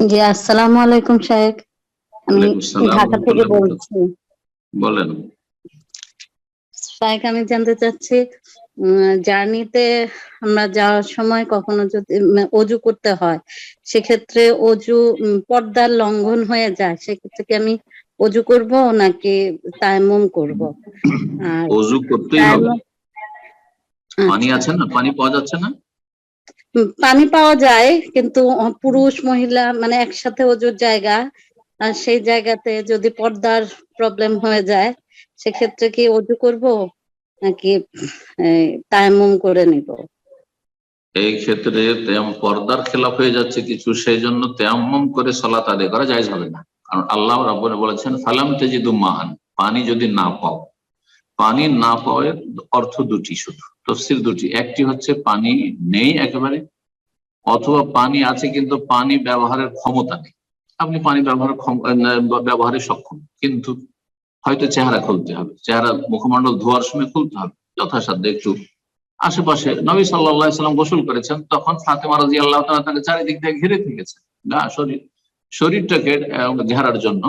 জি আসসালামু আলাইকুম শাহেক আমি ঢাকা থেকে বলছি। বলেন। শাহেক আমি জানতে চাচ্ছি জার্নিতে আমরা যাওয়ার সময় কখনো যদি অজু করতে হয় সেক্ষেত্রে অজু পর্দার লঙ্ঘন হয়ে যায় সেক্ষেত্রে কি আমি অজু করব নাকি তায়াম্মুম করব? আর অজু করতেই হবে। পানি। আছে না? পানি পাওয়া যাচ্ছে না? পানি পাওয়া যায়, কিন্তু পুরুষ, মহিলা মানে একসাথে অজুর জায়গা, আর সেই জায়গাতে যদি পর্দার প্রবলেম হয়ে যায়, সেক্ষেত্রে কি অজু করব? নাকি তায়াম্মুম করে নিব? এই ক্ষেত্রে পর্দার খেলাফ হয়ে যাচ্ছে কিছু, সেই জন্য তেমন করে সলাত আদায় করা যায় হবে না। কারণ আল্লাহ রাব্বুল বলেছেন, ফালাম তেজিদু মান পানি যদি না পাও। পানি না পাওয়ার অর্থ দুটি শুধু, তফসিল দুটি। একটি হচ্ছে পানি নেই একেবারে, অথবা পানি আছে কিন্তু পানি ব্যবহারের ক্ষমতা নেই। আপনি পানি ব্যবহার ব্যবহারে সক্ষম, কিন্তু হয়তো চেহারা খুলতে হবে, চেহারা মুখমণ্ডল ধোয়ার সময় খুলতে হবে, যথাসাধ্য একটু আশেপাশে। নবী সাল্লাহ সাল্লাম গোসল করেছেন, তখন ফাতেমা রাজি আল্লাহ তালা তাকে চারিদিক দিয়ে ঘিরে থেকেছেন। গা শরীর, শরীরটাকে ঘেরার জন্য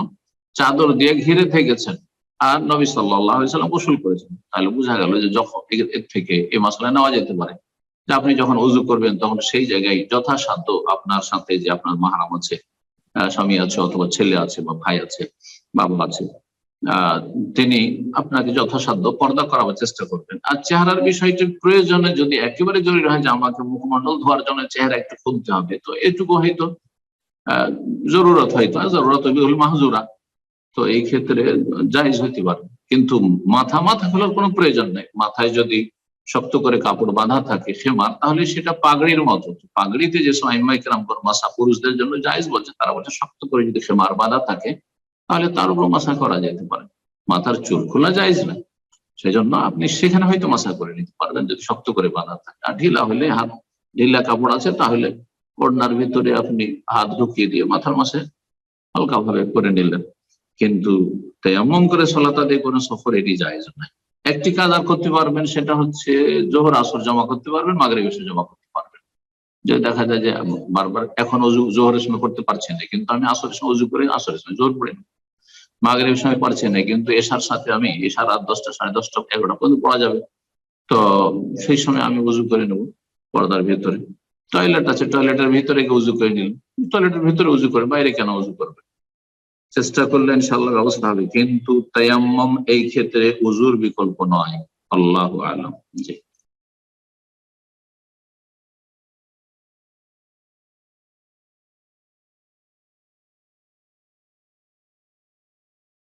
চাদর দিয়ে ঘিরে থেকেছেন। আর নবী সাল্লাম গোসল করেছেন। তাহলে বোঝা গেল যে যখন এর- থেকে এই মশলা নেওয়া যেতে পারে যে আপনি যখন উজু করবেন তখন সেই জায়গায় যথাসাধ্য আপনার সাথে যে আপনার মাহারাম আছে স্বামী আছে অথবা ছেলে আছে বা ভাই আছে বাবা আছে তিনি আপনাকে যথাসাধ্য পর্দা করাবার চেষ্টা করবেন। আর চেহারার বিষয়টি প্রয়োজনে যদি একেবারে জরুরি হয় যে আমাকে মুখমণ্ডল ধোয়ার জন্য চেহারা একটু খুলতে হবে তো এটুকু হয়তো আহ, জরুরত হয়তো জরুরত মাহজুরা। তো এই ক্ষেত্রে জায়জ হইতে পারে। কিন্তু মাথা মাথা খোলার কোনো প্রয়োজন নেই। মাথায় যদি শক্ত করে কাপড় বাঁধা থাকে খেমার তাহলে সেটা পাগড়ির মতো। পাগড়িতে যে সময় ইমাইকরাম কোন মাসা পুরুষদের জন্য জায়জ বলছে, তারা বলছে শক্ত করে যদি খেমার বাঁধা থাকে, তাহলে তার উপর মাসা করা যেতে পারে। মাথার চুল খোলা জায়জ না। সেই জন্য আপনি সেখানে হয়তো মাসা করে নিতে পারবেন যদি শক্ত করে বাঁধা থাকে। আর ঢিলা হলে হাত, ঢিলা কাপড় আছে, তাহলে ওড়নার ভিতরে আপনি হাত ঢুকিয়ে দিয়ে মাথার মাসে হালকা ভাবে করে নিলেন। কিন্তু তেমন করে সলাতা দিয়ে কোনো সফর এটি জায়েজ নাই। একটি কাজ আর করতে পারবেন, সেটা হচ্ছে জোহর, আসর জমা করতে পারবেন মাগরে বেশি জমা করতে পারবেন। যে দেখা যায় যে বারবার এখন অজু, জোহরের সময় করতে পারছি না, কিন্তু আমি আসরের সময় অজু করে, আসরের সময় জোর পড়ে নিই। মাগরের সময় পারছি না, কিন্তু এশার সাথে আমি এসার রাত দশটা, সাড়ে দশটা, এগারোটা পর্যন্ত পড়া যাবে। তো সেই সময় আমি উজু করে নেব পর্দার ভিতরে। টয়লেট আছে, টয়লেটের ভিতরে উজু করে নিলাম। টয়লেটের ভিতরে উজু করে, বাইরে কেন উজু করবে? চেষ্টা করলে ইনশাল্লাহ ব্যবস্থা হবে। কিন্তু তায়াম্মম এই ক্ষেত্রে উজুর বিকল্প নয়। আল্লাহ আলম। জি।